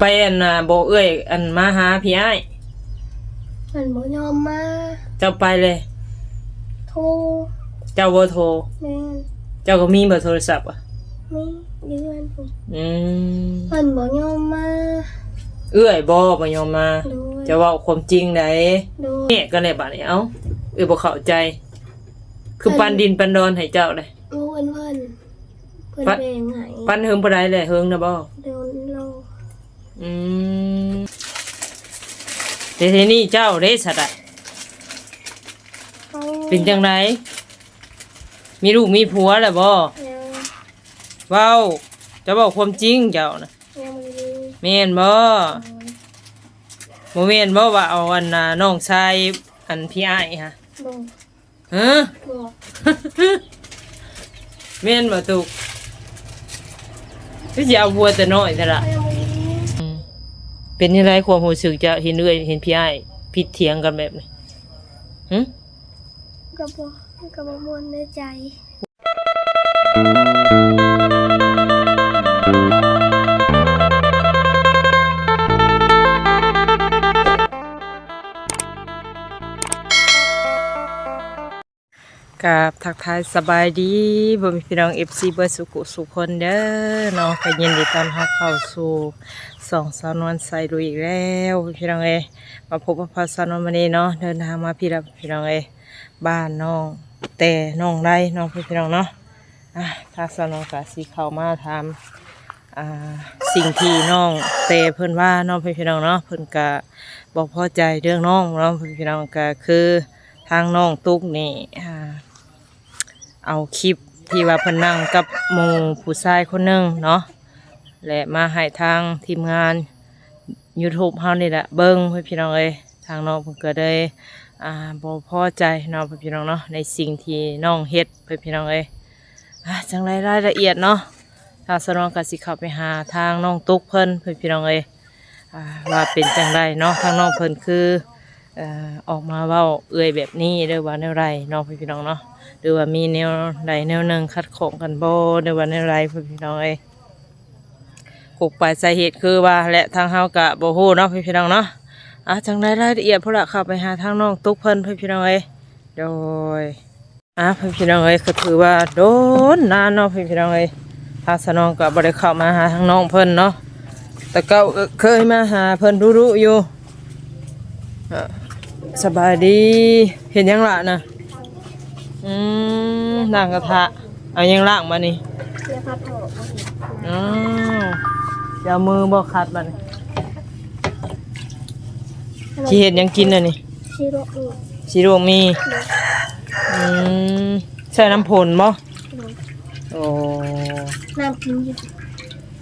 ไปอันน่ะบ่เอ้ยอันมาหาพี่อ้ายเพิ่นบ่ยอมมาเจ้าไปเลย โทรเจ้าบ่โทร แม่นเจ้าก็มีเบอร์โทรศัพท์อะมีเดือนผมอืมเพิ่นบ่ยอมมาเอื้อยบ่บ่ยอมมา โดยจะเว้าความจริงได้โดยเนี่ยก็เลยบัดนี้เอ้าเอ้ยบ่เข้าใจ คือปันดินปันดอนให้เจ้าเลย รู้เพิ่นเพิ่นเพิ่นปัดแบ่งให้ปันเฮิงบ่ได้เลยเฮิงนะบ่เดี๋ยวเรา อืมเดี๋ยวทีนี้เจ้าเด้สัตว์อะเขาเป็นจังไดมีลูกมีผัวแล้วบ่ยังเว้าจะบอกความจริงเจ้านะยังบ่ได้แม่นบ่บ่แม่นบ่ว่าเอาอันน่ะน้องชายอันพี่อ้ายฮะบ่ฮะบ่แม่นบ่ตุกคือสิเอาบัวแต่น้อยแต่ละยังบ่ได้อืม เป็นยังไงความรู้สึกจะเห็นเอ้อยเห็นพี่อ้ายผิดเถียงกันแบบนี้หึก็บ่ก็บ่ม่วนในใจ กับทักทายสบายดีบ่มีพี่น้อง FC เบอร์สุกุสุคนเด้อเนาะก็ยินดีต้อนรับเข้าสู่สองสาวนวลใส่ดูอีกแล้วพี่น้องเอมาพบกับพาสาวนวลวันนี้เนาะเดินทางมาพี่รับพี่น้องเอบ้านน้องแต่น้องไรน้องพี่พี่น้องเนาะอะทางสาวนวลกะสิเข้ามาทำอ่าสิ่งที่น้องแต่เพิ่นว่าน้องพี่พี่น้องเนาะเพิ่นกะบอกพอใจเรื่องน้องน้องพี่พี่น้องก็คือทางน้องตุ๊กนี่อ่า เอาคลิปที่ว่าพนังกับหมูผู้ชายคนหนึ่งเนาะและมาให้ทางทีมงาน YouTube เฮานี่แหละเบิ้งเพื่อนพี่น้องเอ้ยทางน้องเพิ่นก็ได้อ่าบ่พอใจเนาะเพื่อนพี่น้องเนาะในสิ่งที่น้องเฮ็ดเพื่อนพี่น้องเอ้ยอ่าจังไรรายละเอียดเนาะทางสนองก็สิเข้าไปหาทางน้องตุ๊กเพิ่นเพื่อนพี่น้องเอ้ยอ่าว่าเป็นจังไรเนาะทางน้องเพิ่นคืออ่อออกมาเว้าเอ่ยแบบนี้เด้อว่าแนวไรเนาะเพื่อนพี่น้องเนาะ หรือว่ามีแนวใดแนวหนึ่งคัดของกันบ่ในวันในไรพี่พี่น้องเอ้ยกกไปายสาเหตุคือว่าและทางเฮากะบ่ฮู้เนาะพี่พี่น้องเนาะอะจังไดรายละเอียดพุ่นละเข้าไปหาทางน้องตุ๊กเพิ่นพี่พี่น้องเอ้ยโดยอะพี่พี่น้องเอ้ยก็ถือว่าโดนนานเนาะพี่พี่น้องเอ้ยทางสนองก็บ่ได้เข้ามาหาทางน้องเพิ่นเนาะแต่ก็เคยมาหาเพิ่นรู้ๆอยู่สบายดีเห็นยังละนะ อืมล่างกระทะ เอายังล่างมานี่เสียพัดออกบ่เห็นอ้าวจะเอามือบ่คัดมานี่ที่เห็ดหยังกินน่ะนี่ชิโร่อีกสีรวงมี อืมใส่น้ำผลบ่โดยโอ้ น้ำกินอยู่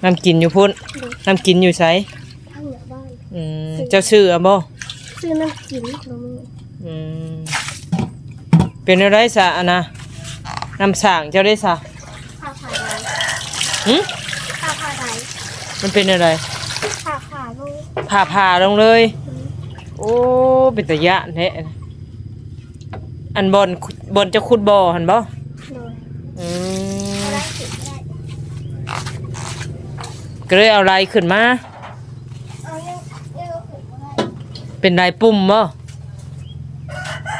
น้ำกินอยู่พุ่นโดยน้ำกินอยู่ไสทางเหนือบ้านอืมเจ้าชื่ออะบ่ซื้อน้ำกินของมึงอืม เป็นอะไรซะอะนะน้ำสางเจ้าได้ซะข้าวขาไดหึข้าวขาไดมันเป็นอะไรข้าวขาลูกผ่าผ่าลงเลย โอ้เป็นตะยะแท้อันบอลบอลจะขุดบ่อหันบ่โดยอืมได้สิได้ก็เลยเอาลายขึ้นมา เอายังยังเอาขึ้นมาได้เป็นลายปุ่มบ่ เ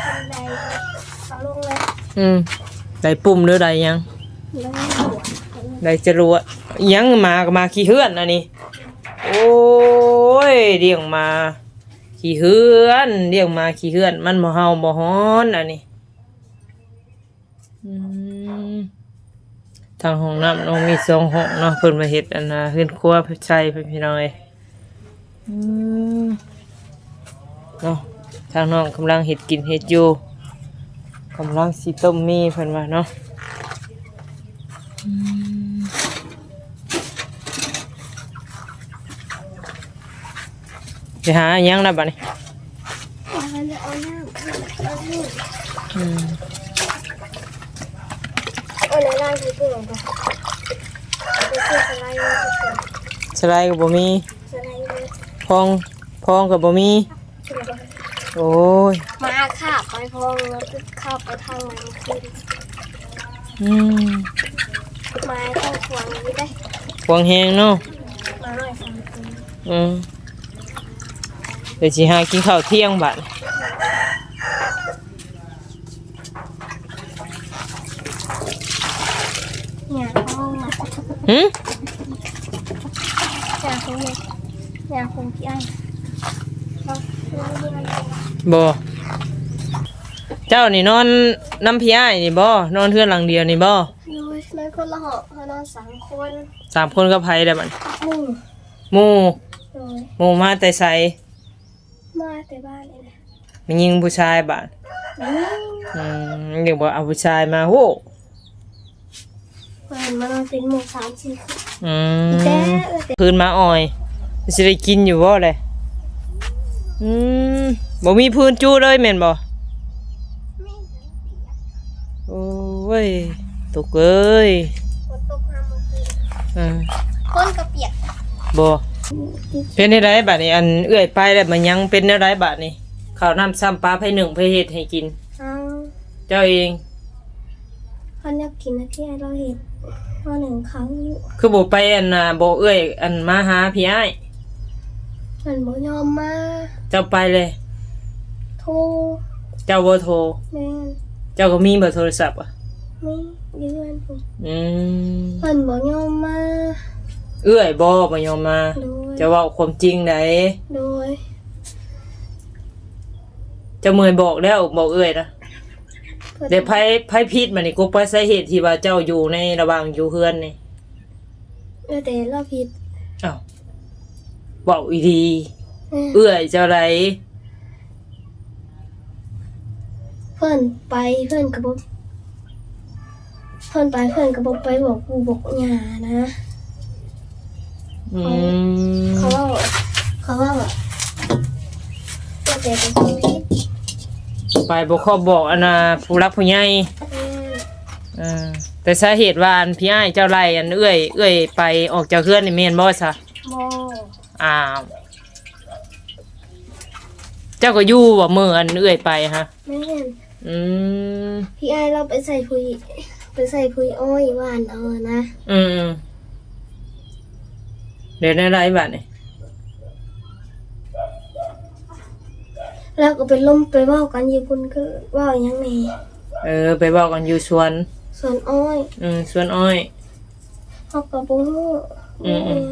ป็นไดเอาลงเลย อืมลายปุ่มหรือลายหยังแล้วก็หัวลายจรวดอิหยังมาก็มาขี้เฮือนอันนี้ โอ้ยเลี้ยงมา ขี้เฮือนเลี้ยงมาขี้เฮือน มันบ่เฮาบ่ฮ้อนอันนี้อืมทางห้องน้ำน้องมีสองห้องเนาะเพิ่นมาเฮ็ดอันน่ะเฮือนครัวใช้เพิ่นพี่น้องเอ้ยอืมเนาะทางน้องกำลังเฮ็ดกินเฮ็ดอยู่ กำลังสิต้มมีเพิ่นว่าเนาะไปหาอิหยังนะบัดนี้เอาเลยเอาน้ำเอาลูกอืมเอาเลยไล่ไปเปลือกก่อนไปซื้อสไลด์มาก่อนสไลด์ก็บ่มีสไลด์เลยพองพองก็บ่มี โอ้ย มา ขาบไปพองแล้วก็ข้าบไปทางไหนขึ้นอืมไม้ต้องควงนี้ได้พวงแฮงเนาะมาหน่อยสามคนอืมเดี๋ยวสิหากินข้าวเที่ยงบัดอยากห้องอะหึอยากคงเลยอยากคงพี่ไอ้เราเราเรียนบ่ เจ้านี่นอนน้ำพี่อ้ายนี่บ่นอนเทือนหลังเดียวนี่บ่ยูในคนละหอเขานอนสามคนสามคนกับไผได้บัดหมู่หมู่โดยหมู่มาแต่ไสมาแต่บ้านเลยนะมียิงผู้ชายบัดอืมอืมเดี๋ยวบ่เอาผู้ชายมาโหเปิดมานอนเป็นหมู่สามสี่คนอืแต่มพื้นมาอ่อยสิได้กินอยู่บ่เลยอืมบ่มีพื้นจู้เลยแม่นบ่โอ้ยตกเอ้ยฝนตกห้ามมาคืนอืมคนกระเปียกบ่เป็นได้ไรบัดนี้อันเอื้อยไปแล้วมันยังเป็นได้ไรบัดนี้ข้าวน้ำซ้ำปลาไผหนึ่งไผเฮ็ดให้กิน เอาเจ้าเอง เขาอยากกินนะที่ไอ้เราเห็นตอนหนึ่งครั้งคือบ่ไปอันน่ะบ่เอื้อย อันมาหาพี่อ้ายมันบ่ยอมมาเจ้าไปเลย โทรเจ้าบ่โทรแม่นเจ้าก็มีเบอร์โทรศัพท์อะ ไม่ยืนผมอืมมันบ่ยอมมาเอื้อยบ่บ่ยอมมา โดยจะเว่าความจริงไหนโดยจะเมยบอกแล้วบอกเอ้ยนะเพิ่นเดี๋ยวไพ่ไพ่พิษมันนี่กูไปสาเหตุที่ว่าเจ้าอยู่ในระหว่างอยู่เฮือนนี่เออแต่เราผิดอ้าวบอกอีดีแม่เอื้อยเจ้าไรเพิ่นไปเพิ่นก็บ่ เพิ่นไปเพิ่นก็บ่ไปบอกปู่บอกย่านะอืมเขาว่าเขาว่าแบบว่าแต่เป็นคนผิดไปบอกขอบอกอันน่ะผู้รักผู้ใหญ่แม่อ่าแต่สาเหตุว่าอันพี่อ้ายเจ้าไรอันเอื้อยเอื้อยไปออกจากเฮือนนี่แม่นบ่ซะบ่อ้าวเจ้าก็อยู่บ่มื้ออันเอื้อยไปฮะ แม่นอืม พี่ไอายเราไปใส่พุย ไปใส่พุยอ้อยหวานเอาอะนะอืมเดี๋ยวได้ไรบัดนี่แล้วก็ไปล่มไปเว้ากันอยู่พุ่นคือเว้าหยังแหน่เออ ไปบอกกันอยู่สวน ส่วนอ้อยอืมสวนอ้อยเฮาก็บ่ฮู้อืมอืม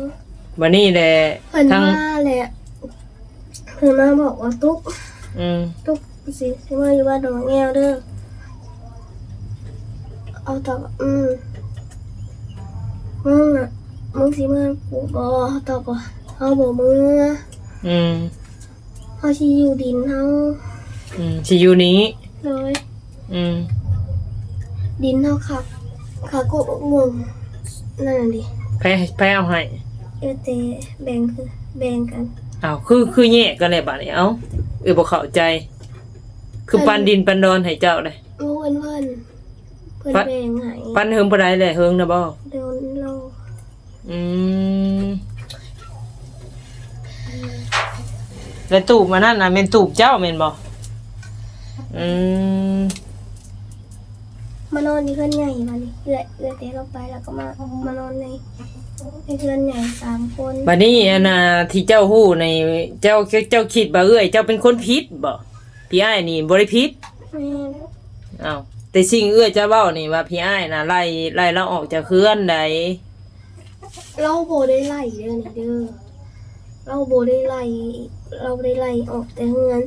วันนี้แหละเพิ่นทั้ง มาแหละเพิ่นมาบอกว่าตุ๊กอืม ตุ๊กสิสิมาอยู่บ้านดอกแง้วเด้อ เอาตอบอืมมึงน่ะมึงสิมากูบ่เขาตอบว่าเฮาบ่มืออืมเฮาสิอยู่ดินเฮาอืมสิอยู่นี้ เลยอืมดินเฮาคักคักกบงมนั่นน่ะดิไปไปเอาให้เออแต่แบ่งคือแบ่งกันอ้าวคือคือแยกกันเลยบัดนี้เอ้าเออบ่เข้าใจ คือปันดินปันดอนให้เจ้าเลยโอ้เพิ่นเพิ่น เพิ่นปะแบ่งให้ปันเฮิงบ่ได้เลยเฮิงนะบ่เดี๋ยวเราอืมแล้วตูบมานั่นน่ะแม่นตูบเจ้าแม่นบ่อืมมานอนในเพื่อนใหญ่มานี่เอื้อยเอื้อยแต่เราไปแล้วก็มามานอนในในเพื่อนใหญ่สามคนบัดนี้อันน่ะที่เจ้าฮู้ในเจ้าเจ้าคิดว่าเอ้ยเจ้าเป็นคนผิดบ่พี่อ้ายนี่บ่ได้ผิดแม่อ้าว แต่สิ่งเอื้อยเจ้าเว้านี่ว่าพี่อ้ายน่ะไล่ไล่เราออกจากเฮือนใดเราโบได้ไล่เด้อนี่เด้อเราโบได้ไล่เราบ่ได้ไล่ออกแต่เฮือน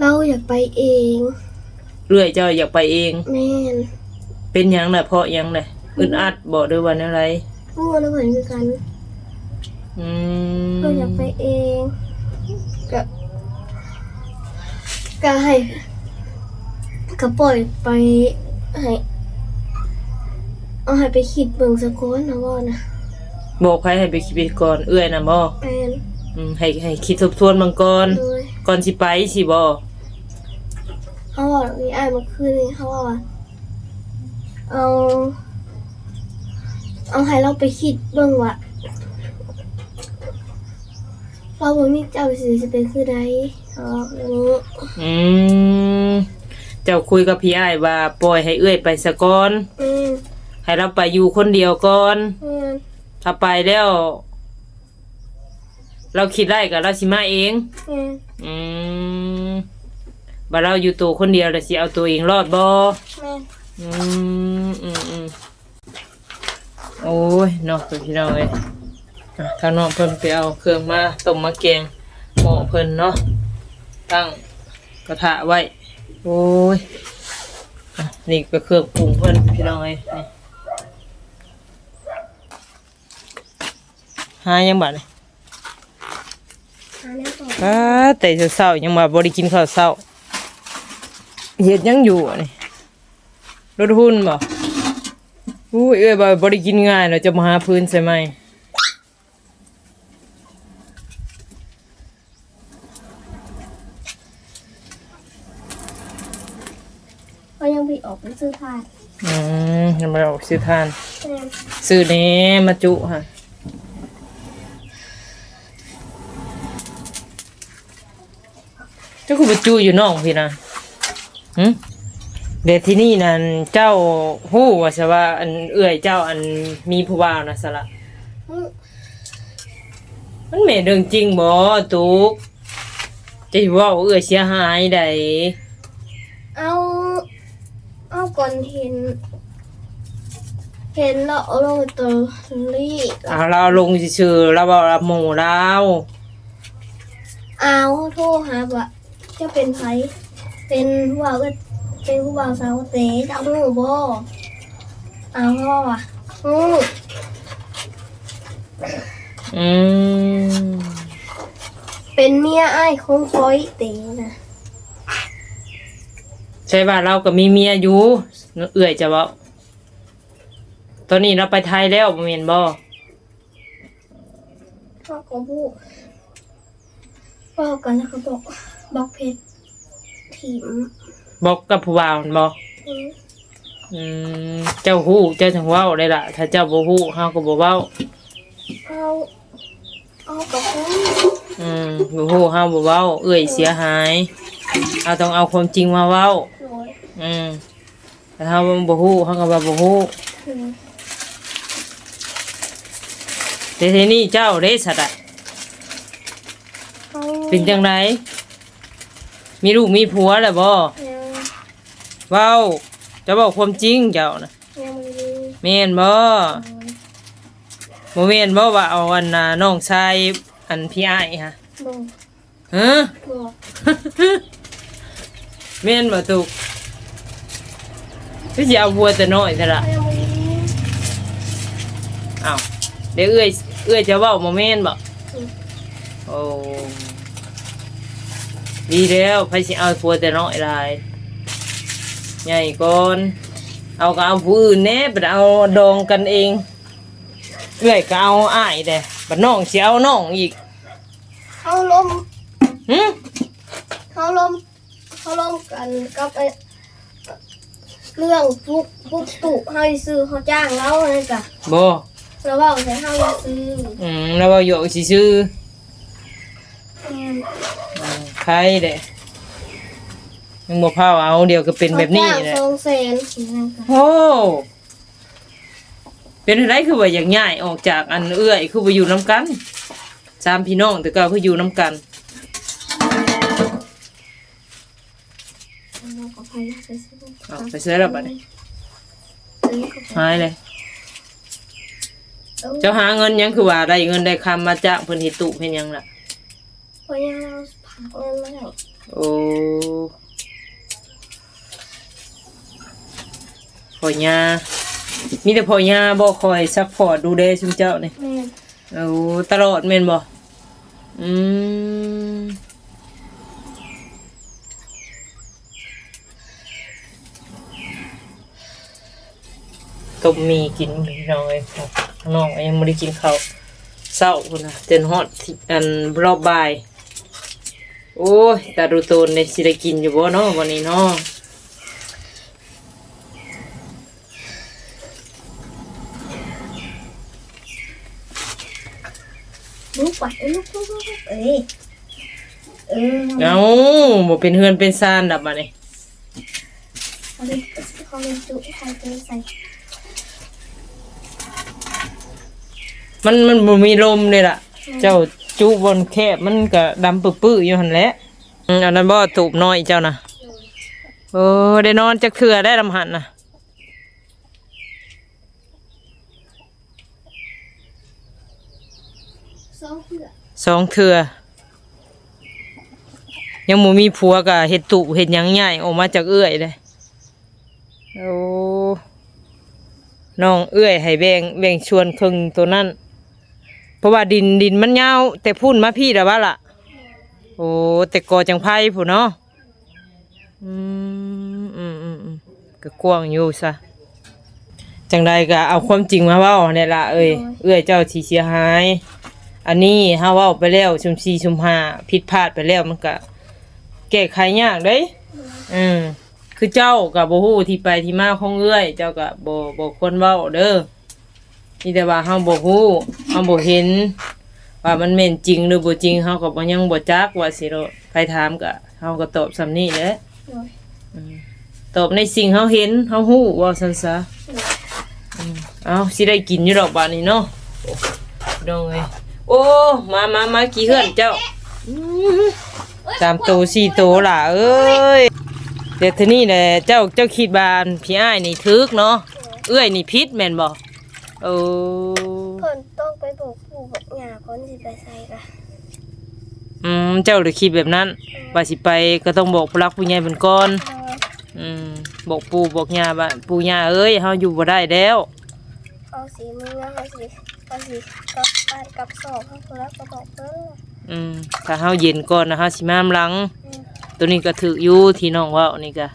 เราอยากไปเองเอื้อยเจ้าอยากไปเอง แม่นเป็นหยังน่ะเพราะหยังน่ะอึดอัดบ่ด้วยว่าอะไรพูดแล้วเหมือนกันอืมเราอยากไปเองก็ก็ให้ ก็ปล่อยไปให้เอาให้ไปคิดเบิ่งสะก้อนนะว่านะบอกใครให้ไปคิดก่อนเอื้อยน่ะบ่แม่นอืมให้ให้คิดทบทวนมันก่อนโดยก่อนสิไปสิบ่เขาบอกมีอ้ายเมื่อคืนนี้เขาบอกว่าเอาเอาให้เราไปคิดเบิ่งว่าเราบ่มีเจ้าสิจะเป็นคือใดเขาบอกอย่างนี้อืม เจ้าคุยกับพี่อ้ายว่าปล่อยให้เอื้อยไปซะก่อน แม่นให้เราไปอยู่คนเดียวก่อน แม่นทถ้าไปแล้ว เราคิดได้กับเราสิมาเอง แม่นอืมบ่เราอยู่ตัวคนเดียวแต่สิเอาตัวเองรอดบ่แม่นอืมอืมอืมโอ้ยเนาะพี่น้องเอ้ยอะทางน้องเพิ่นไปเอาเครื่องมาต้มมาแกงหม้อเพิ่นเนาะตั้งกระทะไว้ โอ้ยอะนี่ก็เครื่องปรุงเพิ่นพี่น้องเอ้ยนี่หายังบัดนี่หาแนวต่ออ่าแต่เช้าๆยังมาบ่ได้กินข้าวเช้าเฮ็ดยังอยู่อะนี่รถหุ่นบ่อุ้ยเอ้ยบ่บ่ได้กินง่ายเนาะจะมาหาพื้นใช่ไหม ก็ยังไปออกไปซื้อทาน อื มยังบ่ได้ออกซื้อทานแม่นซื้อแหน่มาจุฮะเจ้าคือบ่จุอยู่น้องพี่นะหึเดี๋ยวที่นี่นั่นเจ้าฮู้ว่าซะว่าอันเอื้อยเจ้าอันมีผู้บ่าวนะสละอื้อมันแม่นเรื่องจริงบ่ตุกจะสิเว้าเอื้อยเสียหายได้เอา เอาก่อนเห็น เห็นแล้วเอาลงตัวลี่เอาเราลงซื่อๆเราบ่รับหมู่เราเอาโทรหาว่าจะเป็นไผเป็นผู้บ่าวก็เป็นผู้บ่าวสาวเต๋จะเอาหนูบ่เอาพ่อว่ะอืออืมเป็นเมียอ้ายคงคอยเต๋นะใช่ว่าเราก็มีเมียอยู่เอื้อยจะเว้า ตอนนี้เราไปไทยแล้วบ่แม่นบ่พ่อของผู้พ่อกันแล้วเขาบอกบอกเพชรถีมบอกกับผู้บ่าวนั่นบ่อืออืมเจ้าฮู้เจ้าจังเว้าได้ล่ะ ถ้าเจ้าบ่ฮู้เฮาก็บ่เว้า เอาเอากับผู้อืมบ่ฮู้เฮาบ่เว้า เอื้อยเสียหายเราต้องเอาความจริงมาเว้า หน่อยอืมแต่เฮาบ่ฮู้เฮาก็ว่าบ่ฮู้อือ แต่ทีนี้เจ้าเด้สัตว์อะเขาเป็นจังไดมีลูกมีผัวแล้วบ่ยังเว้าจะบอกความจริงเจ้านะยังไม่ได้แม่นบ่บ่แม่นบ่ว่าเอาอันน่ะน้องชายอันพี่อ้ายฮะบอกฮะบอกแม่นบ่ตุกคือสิเอาบัวแต่น้อยซะละยังไม่ได้อ้าวเดี๋ยวเอื้อย เอื้อยจะเว้าบ่แม่นบ่โอ้ดีแล้วไผสิเอาผัวแต่น้อยหลายใหญ่ก่อน เอาก็เอาผู้อื่นแหน่บ่ได้เอาดองกันเองเอื้อยก็เอาอ้ายเด้บัดน้องสิเอาน้องอีกเขาลมหึเขาลมเขาลมกันกับไอ้เรื่องฟุกฟุกตุเขาสิซื้อเขาจ้างเราเลยจ้ะบ่ เราบอกใส่เขาสิซื้ออืมแล้วว่าอยู่ซื่ออืมๆอืมใครเด้มึงบ่พาเอาเดี๋ยวก็เป็นแบบนี้เขาแหจ้าละงสองแสนอย่างนั้นจ้ะโอ้เป็นอะไรคือว่าอย่างง่ายออกจากอันเอื้อยคือว่าอยู่น้ำกันสามพี่น้องแต่ก็คืออยู่น้ำกัน เราก็ไปไปซื้อเอาไปซื้อแล้วบัดนี้ ซื้อก็ไปหายเลย เอ้าเจ้าหาเงินหยังคือว่าได้เงินได้คำมาจากเพิ่นเฮ็ดตุเพิ่นหยังล่ะเพราะยังเราผักเงินมาแล้วโอ้พ่อย่ามีแต่พ่อย่าบ่คอยซัพพอร์ตดูแลชุมเจ้านี่แม่นโอ้ตลอดแม่นบ่อืมต้มมีกินพี่น้องเอ้ย น้องยังไม่ได้กินข้าวเศร้าพุ่นนะเจนฮอดที่อันรอบบ่าย โอ้ยตาดูโตนในสิได้กินอยู่บ่เนาะวันนี้เนาะลูกไปลูกลูกลูกเอ้ยเออเอ้าบ่เป็นเฮือนเป็นซ่านดับมานี่เขาเลยเขาเลยจุใครจะใส่ มันมันบ่มีลมเลยล่ะ เจ้าจุบนแคบมันก็ดำปื้อๆอยู่หั่นแหละอืมอันนั้นบ่ตูบน้อยเจ้านะโอ้ได้นอนจักเทื่อได้ลำหันน่ะ สองเพื่อสองเทื่อยังบ่มีผัวก็เฮ็ดตุเฮ็ดหยังใหญ่ออกมาจากเอื้อยเลยโอ้น้องเอื้อยให้แบ่งแบ่งชวนครึ่งตัวนั้น เพราะว่าดินดินมันยาวแต่พุ่นมาพี่แล้วว่าล่ะ โอ้แต่กอจังไพ่ผู้เนาะอืมอืมอืมอืมก็กว้างอยู่ซะจังใดก็เอาความจริงมาเว้าเนี่ยล่ะเอ้ยเอื้อยเจ้าสิเสียหาย อันนี้เฮาเว้าไปแล้วชุม4ชุม5ผิดพลาดไปแล้วมันก็แก้ไขยากเด้ยอืมคือเจ้าก็บ่ฮู้ที่ไปที่มาของเอื้อย เจ้าก็บ่บ่ควรเว้าเด้อ มีแต่ว่าเฮาบ่ฮู้เฮาบ่เห็น ว่ามันแม่นจริงหรือบ่จริงเฮาก็บ่ยังบ่จักว่าสิโรใครถามก็เฮาก็ตอบซำนี้แหละโดยตอบในสิ่งเฮาเห็นเฮาฮู้ว่าซั่นซะอืมเอาสิได้กินอยู่ดอกบาดนี้เนาะดองเอ้ยโอ้มามามากี่เฮือนเจ้าอื้อสามโตสี่โตล่ะเอ้ยเดี๋ยวทีนี้แหละเจ้าเจ้าคิดบานพี่อ้ายนี่ทึกเนาะเอื้อยนี่พิษแม่นบ่ โอ้เพิ่นต้องไปบอกปู่บอกย่าก่อนสิไปใส่กะอืมเจ้าได้คิดแบบนั้นว่าสิไปก็ต้องบอกผู้รักผู้ใหญ่เป็นก่อนโดยอืมบอกปู่บอกย่าว่าปู่ย่าเอ้ยเฮาอยู่บ่ได้แล้วเอาสีมือเอาสีเอาสีกลับบ้านกลับสอบเขาโทรศัพท์ก็บอกเพิ่นอืมถ้าเฮาเย็นก่อนนะเฮาสิมาอำหลัง อืมตัวนี้ก็ถืออยู่ที่น้องเว้านี่ก็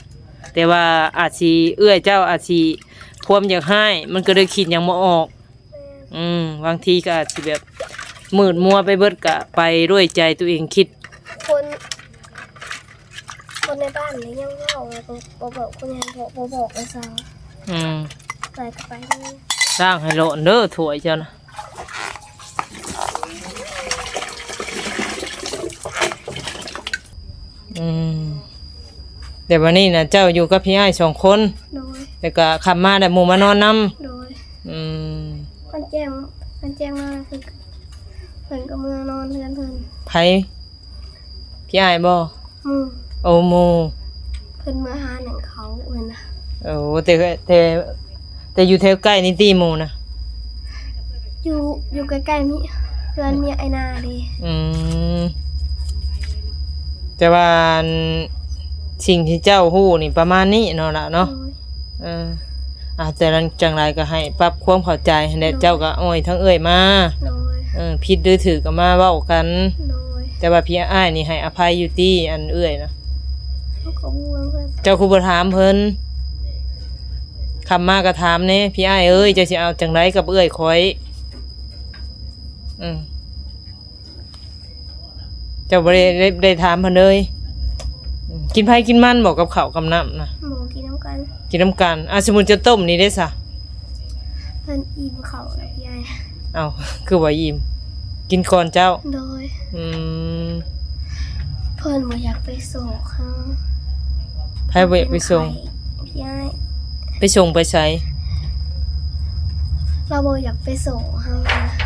แต่ว่าอาจสิเอื้อยเจ้าอาจสิ พวมอยากให้มันก็เลยคิดหยังบ่ออกแม่อืมบางทีก็อาจสิแบบมืดมัวไปเบิดก็ไปด้วยใจตัวเองคิด คน คนในบ้านนี่ยังเล่าเลยบอกบอกคนยังบอกบอกบอกเลยสาวอืมไปก็ไปนี่สร้างให้โลนเด้อถ้วยเจ้านะอืม แต่วันนี้นะเจ้าอยู่กับพี่ไอ้ายสองคน โดย แล้วก็ขับมาได้หมู่มานอนนโดยำอืมมันแจ้งมันแจ้งมาเพิ่นก็เพิ่นก็เมื่อนอนเรือนเพิ่นไผพี่ไอ้ายบ่อืมโอโมเพิ่นเมื่อหาหนังเขาเพิ่นนะโอ้แต่ก็แต่แต่อยู่แถวใกล้นี่ตีหมู่นะอยู่อยู่ใกล้ๆมีเรือนเมียไอ้นาเดีอืมแต่ว่าอัน สิ่งที่เจ้าฮู้นี่ประมาณนี้เนาะล่ะเนาะโดยเอออาจจะนั้นจังไรก็ให้ปรับความเข้าใจให้แน่เจ้าก็อ้อยทั้งเอ่ยมาโดยเออผิดหรือถือก็มาเว้ากัน โดยแต่ว่าพี่อ้ายนี่ให้อภัยอยู่ที่อันเอ่ยนะเขาก็บูนเพิ่นเจ้าครูบ่ถามเพิ่นคำมาก็ถามแน่พี่อ้ายเอ้ยเจะสิเอาจังไรกับเอ่ยคอยอืมเจ้าบ่ได้ได้ได้ถามเพิ่นเลยอืม กินไผกินมันบอกกับข้าวกับน้ำนะหมูกินน้ำกันกินน้ำกันอะสมมุติจะต้มนี่ได้ซะเพิ่นอิ่มเขาแล้วพี่ไอ้เอาคือว่ายิ้มกินก่อนเจ้า โดย อืมเพิ่นบ่อยากไปส่งเขาไพ่ไปไปส่งพี่ไอ้ไปส่งไปใส่เราบ่อยากไปส่งเขา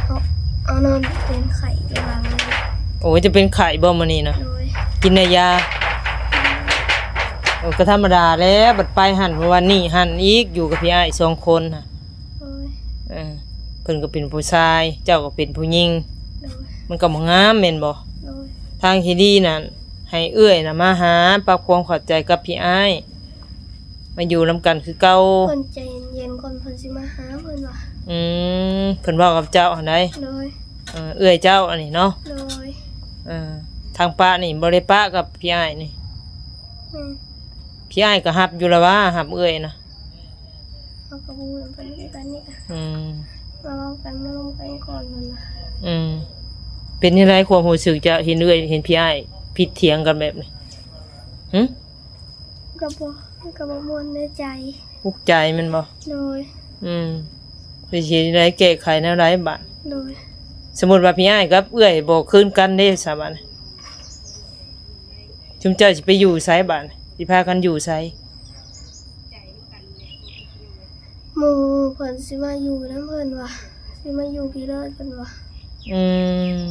เขาเอานอนเป็นไข่ไปวางเลยโอ้ยจะเป็นไข่บ่มานี่นะโดยกินในยา โอ้ก็ธรรมดาแล้วบัดไปหันเพราะว่านี่หันอีกอยู่กับพี่อ้ายสองคนน่ะโดยเออเพิ่นก็เป็นผู้ชาย เจ้าก็เป็นผู้หญิงโดยมันก็บ่งามแม่นบ่โดยทางที่ดีนั่นให้เอื้อยน่ะมาหาปรับความเข้าใจกับพี่อ้ายมาอยู่นํกันคือเก่าเพิ่นใจเย็นๆก่อนเพิ่นสิมาหาเพิ่นว่าอืมเพิ่นเว้ากับเจ้าอันใดโดยเออเอื้อยเจ้าอันนี้เนาะโดยเออทางป้านี่บริป้ากับพี่อ้ายนี่แม่ พี่อ้ายก็หับอยู่และว่าหับเอ้ยนะเขาก็บูนเพิ่นคือกันนี่อืมมาเว้ากันมาลงกันก่อนมันนะอืมเป็นยังไงความรู้สึกจะเห็นเอ้ยเห็นพี่อ้ายผิดเถียงกันแบบนี้หึก็บ่ก็บ่ม่วนในใจอุกใจแมันบ่โดยอืมไปเห็นอะไรแก้ไขแนวไรบาดโดยสมมุติว่าพี่อ้ายกับเอ้ยบ่คืนกันเด้สาบัดชุมเจ้าสิไปอยู่ไสบาด สิพากันอยู่ไสหมู่เพิ่นสิมาอยู่นํเพิ่นว่าสิสิมาอยู่พี่เลิศกันวะอืม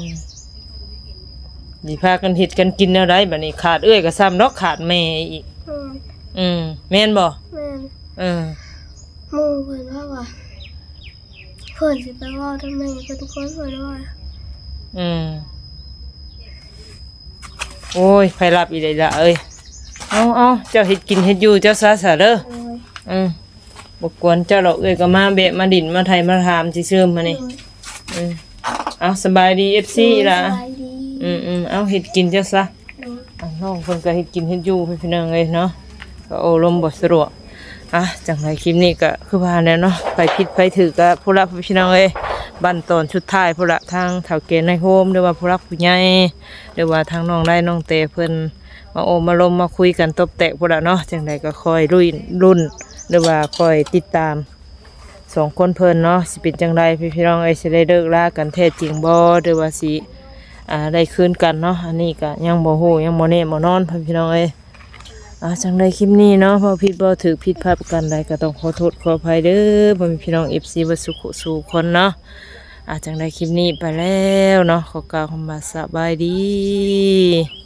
สิพากันเฮ็ดกันกินแนวใดบัดนี้ขาดเอื้อยก็ซ้ำดอกขาดแม่อีก แม่นอืมแม่นบ่แม่นเออหมู่เพิ่นว่าว่าเพิ่นสิไปเว่าทำไมเพิ่นทุกคนเพิ่นว่าอืมโอ้ยไผรับอีได้ละเอ้ย เอาเอาเจ้าเฮ็ดกินเฮ็ดอยู่เจ้าซะซะเด้อโอ้ยอืมบ่กวนเจ้าดอกเอ้ยก็มาแบะมาดินมาไทยมาถามซื่อๆมานี่โอ้ยอืมเอาสบายดี FC ล่ะสบายดีอืมอืมเอาเฮ็ดกินเจ้าซะโอ้ยอะน้องเพิ่นก็เฮ็ดกินเฮ็ดอยู่เพิ่นพี่น้องเอ้ยเนาะก็โอ้ลมบ่สะดวกอะจังไรคลิปนี้ก็คือว่าแน่เนาะไปผิดไปถือก็ผู้รักพี่น้องเอ้ยบันตอนชุดท้ายผู้ละทางเฒ่าเกณฑ์ในโฮมหรือว่าผู้รักผู้ใหญ่หรือว่าทางน้องได้น้องเตเพิ่น มาโอมาลมมาคุยกันตบแตกผู้ละเนาะจังไดก็คอยรุ่นรุ่น หรือว่าคอยติดตามสองคนเพิ่นเนาะสิเป็นจังไรพี่พี่น้องเอ้สิได้เลิกลากันแท้จริงบ่หรือว่าสิอ่าได้คืนกันเนาะอันนี้ก็ยังบ่ฮู้ยังบ่แน่บ่นอนพี่พี่น้องเอ้ยอ่าจังไดคลิปนี้เนาะพอผิดบ่ถือผิดพลาดประกันใดก็ต้องขอโทษขออภัยเด้อพ่อแม่พี่น้อง FC บ่สุขสู่คนเนาะอ่าจังไดคลิปนี้ไปแล้วเนาะขอกล่าวคำว่าสบายดี